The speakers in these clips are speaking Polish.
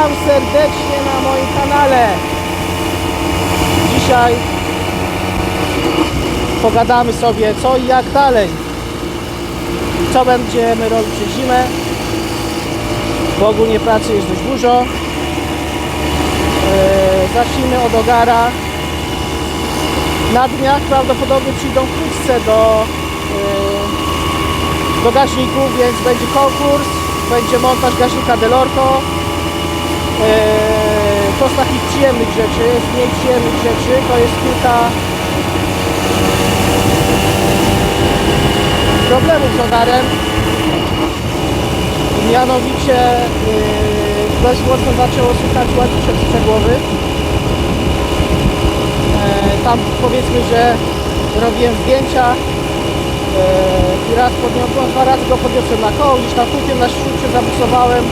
Witam serdecznie na moim kanale. Dzisiaj pogadamy sobie co i jak dalej. Co będziemy robić przez zimę. Bo ogólnie pracy jest dość dużo. Eee, zacznijmy od ogara. Na dniach prawdopodobnie przyjdą wkrótce do, eee, do gaśników, więc będzie konkurs, będzie montaż gaśnika Delorto. Eee, to z takich przyjemnych rzeczy, z mniej przyjemnych rzeczy to jest kilka problemów z ogarem. Mianowicie yy, dość mocno zaczęło słychać łańcuszek sprzęgłowy. Eee, tam powiedzmy, że robiłem zdjęcia eee, i raz podniosłem, dwa razy go podniosłem na koło, gdzieś tam kupiłem na szczycie zabusowałem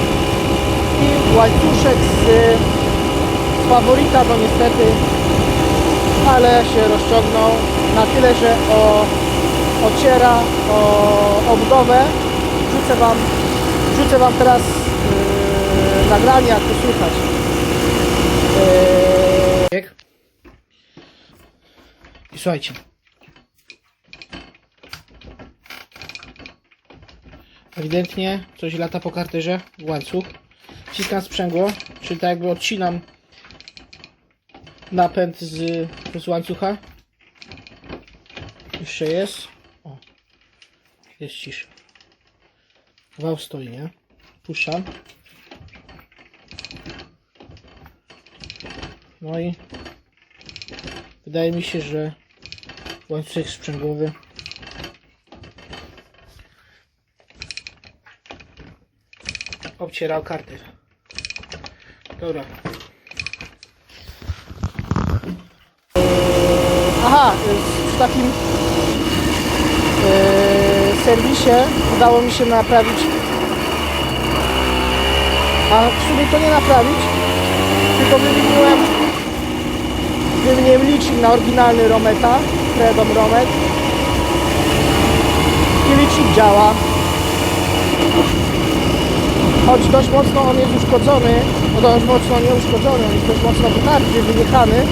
łańcuszek z, faworita, no niestety, ale się rozciągnął na tyle, że o, ociera o obudowę. Wrzucę Wam, wrzucę wam teraz yy, nagranie, jak to słychać. Yy, I słuchajcie. Ewidentnie coś lata po karterze, łańcuch. Wciskam sprzęgło, czyli tak jakby odcinam napęd z, z łańcucha. Jeszcze jest. O. Jest cisza. Wał stoi, nie? Puszczam. No i wydaje mi się, że łańcuch sprzęgłowy obcierał kartę. Dobra. Aha, w takim e, serwisie udało mi się naprawić. A w sumie to nie naprawić, tylko wymieniłem wymieniłem licznik na oryginalny Rometa, Freedom Romet. I licznik działa. Choć dość mocno on jest uszkodzony, no dość mocno nie uszkodzony, on jest dość mocno wytarty, wyjechany.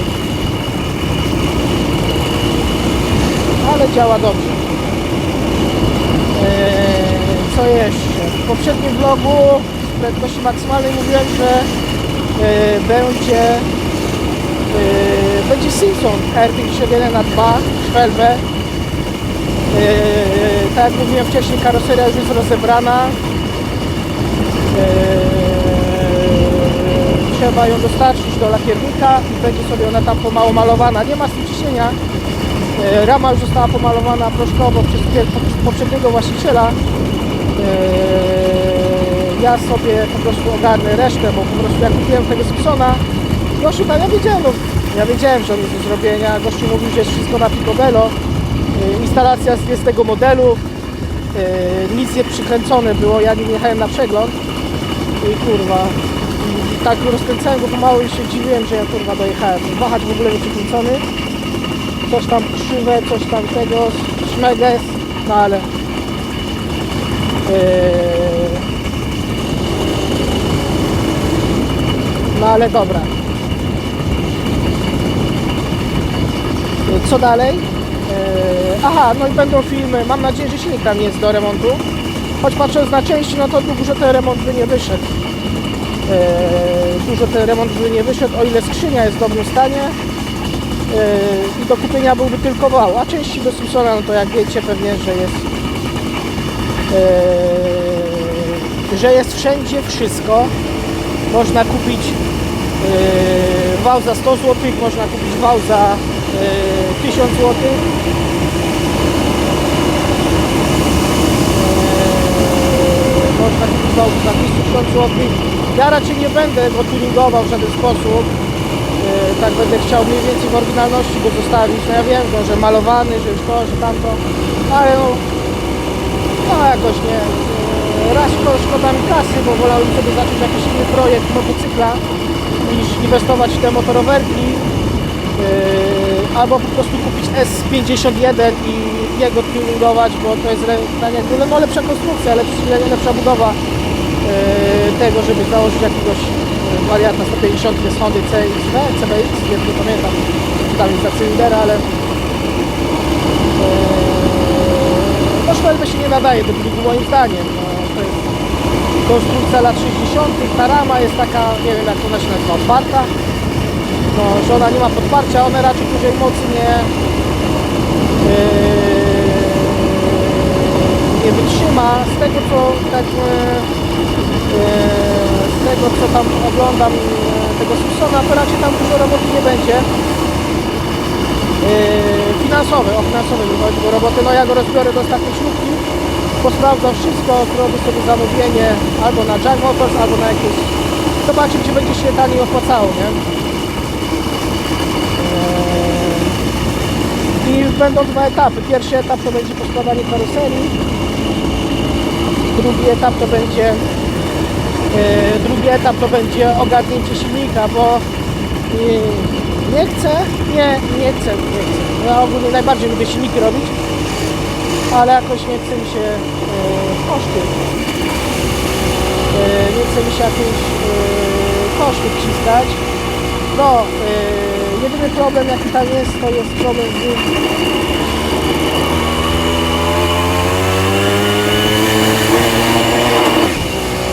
Ale działa dobrze. Eee, co jeszcze? W poprzednim vlogu z prędkości maksymalnej mówiłem, że e, będzie e, będzie Simpson HR51 na 2 Szwelwę. E, tak jak mówiłem wcześniej, karoseria już jest rozebrana. Eee, trzeba ją dostarczyć do lakiernika i będzie sobie ona tam pomału malowana. Nie ma z tym ciśnienia. Eee, rama już została pomalowana proszkowo przez poprzedniego właściciela. Eee, ja sobie po prostu ogarnę resztę, bo po prostu jak kupiłem tego Simpsona, gościu tam, ja wiedziałem, no, ja wiedziałem, że on jest do zrobienia. Gościu mówił, że jest wszystko na Picobello. Instalacja jest z tego modelu. Yy, nic nie przykręcone było, ja nim jechałem na przegląd i kurwa i tak rozkręcałem go pomału i się dziwiłem, że ja kurwa dojechałem. Wahacz w ogóle nie przykręcony, coś tam krzywe, coś tam tego, szmeges, no ale yy, no ale dobra. Co dalej? Eee, Aha, no i będą filmy. Mam nadzieję, że silnik tam jest do remontu. Choć patrząc na części, no to dużo ten remont by nie wyszedł. Eee, Dużo ten remont by nie wyszedł, o ile skrzynia jest w dobrym stanie. Eee, I do kupienia byłby tylko wał. A części do Simpsona, no to jak wiecie pewnie, że jest eee, że jest wszędzie wszystko. Można kupić wał za 100 zł, można kupić wał za e, 1000 zł. Kupić wał za 1000 zł. Ja raczej nie będę go tuningował w żaden sposób. Eee, Tak będę chciał mniej więcej w oryginalności go zostawić. No ja wiem, no, że malowany, że już to, że tamto, ale no, no jakoś nie. Eee, Raz szko- szkoda mi kasy, bo wolałbym sobie zacząć jakiś inny projekt motocykla niż inwestować w te motorowerki. Yy, albo po prostu kupić S51 i jego tuningować, bo to jest tak jakby no, lepsza konstrukcja, lepsza, lepsza budowa yy, tego, żeby założyć jakiegoś e, wariant na 150 jest Hondy CXV, CBX, nie, nie pamiętam, tam jest za cylindera, ale e, no Szwelby się nie nadaje do biegu moim zdaniem. Konstrukcja lat 60. Ta rama jest taka, nie wiem jak ona się nazywa, otwarta. No, że ona nie ma podparcia, one raczej dużej mocy nie yy, nie wytrzyma. Z tego co tak yy, yy, z tego co tam oglądam yy, tego Simpsona, to raczej tam dużo roboty nie będzie. Finansowe, o finansowe mi chodzi, bo roboty, no ja go rozbiorę do ostatniej śrubki, posprawdzam wszystko, zrobię sobie zamówienie albo na Jack Motors, albo na jakieś, zobaczę gdzie będzie się taniej opłacało, nie? I będą dwa etapy. Pierwszy etap to będzie poskładanie karoserii, drugi etap to będzie yy, drugi etap to będzie ogarnięcie silnika, bo yy, nie chcę, nie, nie chcę, nie chcę. Ja ogólnie najbardziej lubię silniki robić, ale jakoś nie chce mi się yy, koszty. Nie chce mi się jakieś yy, koszty wciskać. No, jedyny problem jaki tam jest, to jest problem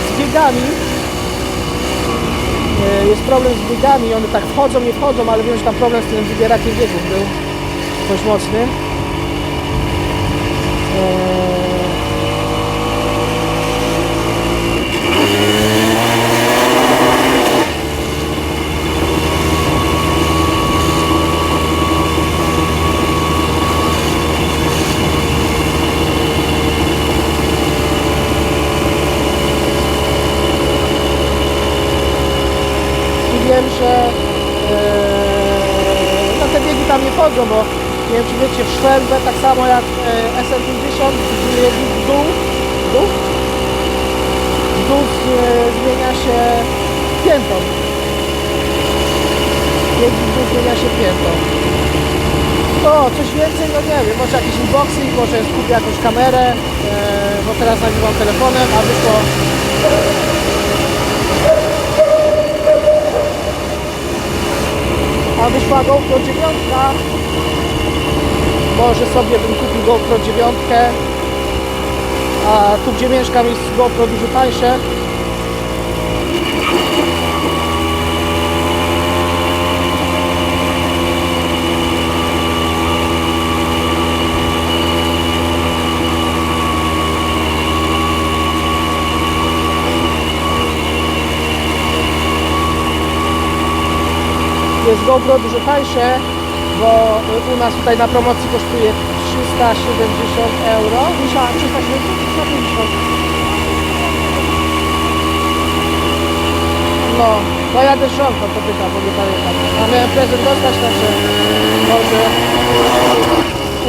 z biegami. Yy, Jest problem z biegami, one tak wchodzą, nie wchodzą, ale wiem, że tam problem z tym wybierakiem biegów był dość mocny. Yy, i wiem, że e, no te biegi tam nie chodzą, bo nie wiem czy wiecie, w Szwelbę tak samo jak e, SL50 biegi w dół, w dół, w dół e, zmienia się piętą. Biegi w dół zmienia się piętą. No, coś więcej, no nie wiem, może jakiś unboxing, może kupię jakąś kamerę, e, bo teraz nagrywam telefonem, a wyszło. A wyszła GoPro 9 może sobie bym kupił GoPro 9 a tu gdzie mieszkam jest GoPro dużo tańsze. Jest GoPro dużo tańsze, bo u nas tutaj na promocji kosztuje 370 euro. Misza, 370 350. No, no ja też żonką to pytam, bo nie pamiętam. A miałem prezent dostać, także może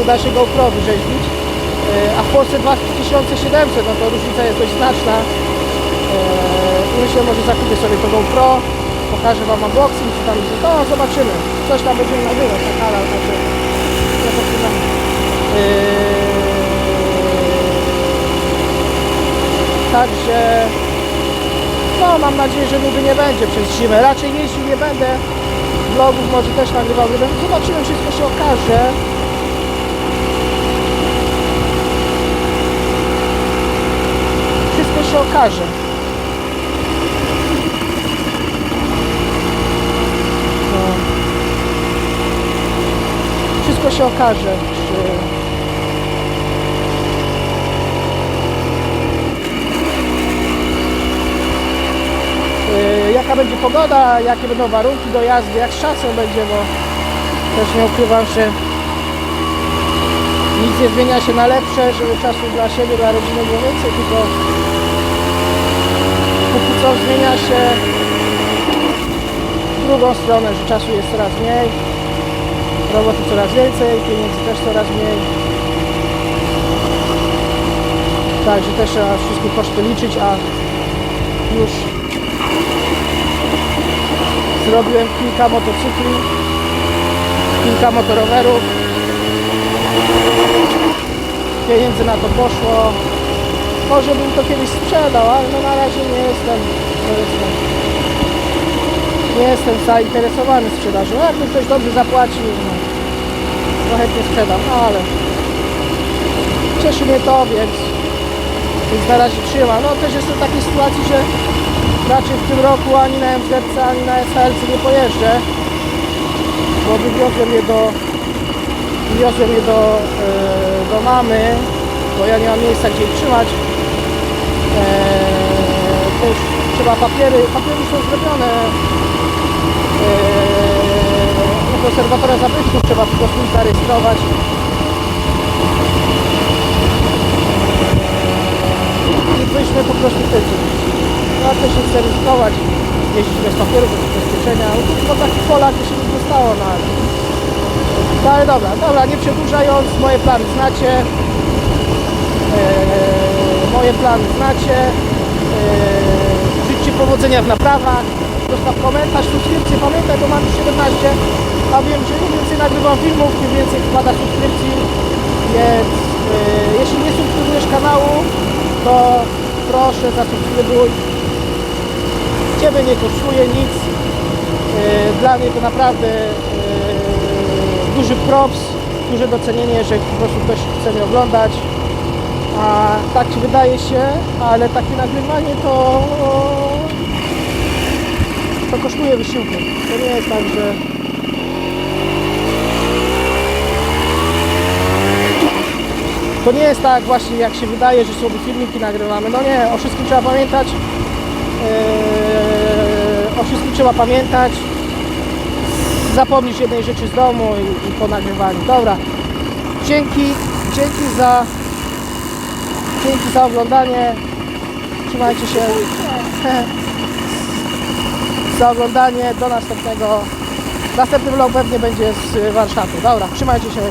uda się GoPro wyrzeźbić. Yy, A w Polsce 2700, no to różnica jest dość znaczna. Yy, Myślę, może zakupię sobie to GoPro, pokażę Wam unboxing, czy tam, no zobaczymy. Coś tam będziemy nagrywać na kanał, także to. Yy, Także no mam nadzieję, że nudy nie będzie przez zimę. Raczej jeśli nie będę vlogów może też nagrywał, nie będę. Zobaczymy, wszystko się okaże. Wszystko się okaże. Wszystko się okaże, czy... Yy, jaka będzie pogoda, jakie będą warunki do jazdy, jak z czasem będzie, bo też nie ukrywam, że nic nie zmienia się na lepsze, żeby czasu dla siebie, dla rodziny było więcej, tylko póki co zmienia się w drugą stronę, że czasu jest coraz mniej, roboty coraz więcej, pieniędzy też coraz mniej. Także też trzeba wszystkie koszty liczyć, a już zrobiłem kilka motocykli, kilka motorowerów. Pieniędzy na to poszło. Może bym to kiedyś sprzedał, ale no na razie nie jestem nie jestem zainteresowany sprzedażą. Jak ktoś dobrze zapłaci, no, to chętnie sprzedam, no ale cieszy mnie to, więc, więc na razie trzymam. No też jestem w takiej sytuacji, że raczej w tym roku ani na MZC, ani na SLC nie pojeżdżę, bo wywiozłem je do wywiozłem do, e, do mamy, bo ja nie mam miejsca gdzie ich trzymać. E, już trzeba papiery, papiery są zrobione. E, u konserwatora zabytków trzeba po prostu zarejestrować. I byśmy po prostu. No a też nie chcę ryzykować, jeździć bez papierów, bez ubezpieczenia. No to chyba taki Polak się nie dostało na no ale dobra, dobra, nie przedłużając, moje plany znacie. Eee, moje plany znacie. Eee, życzcie powodzenia w naprawach. Zostaw komentarz, subskrypcję, pamiętaj, bo mam już 17. A wiem, że im więcej nagrywam filmów, tym więcej wpada subskrypcji. Więc eee, jeśli nie subskrybujesz kanału, to proszę zasubskrybuj. Ciebie nie kosztuje nic. Eee, Dla mnie to naprawdę eee, duży props, duże docenienie, że po prostu ktoś chce mnie oglądać. A tak wydaje się, ale takie nagrywanie to, to kosztuje wysiłku. To nie jest tak, że to nie jest tak właśnie jak się wydaje, że sobie filmiki nagrywamy. No nie, o wszystkim trzeba pamiętać. Eee, o wszystkim trzeba pamiętać zapomnieć jednej rzeczy z domu i, i po nagrywaniu. Dobra. Dzięki, dzięki za dzięki za oglądanie. Trzymajcie się. za oglądanie. Do następnego. Następny vlog pewnie będzie z Warszawy. Dobra, trzymajcie się.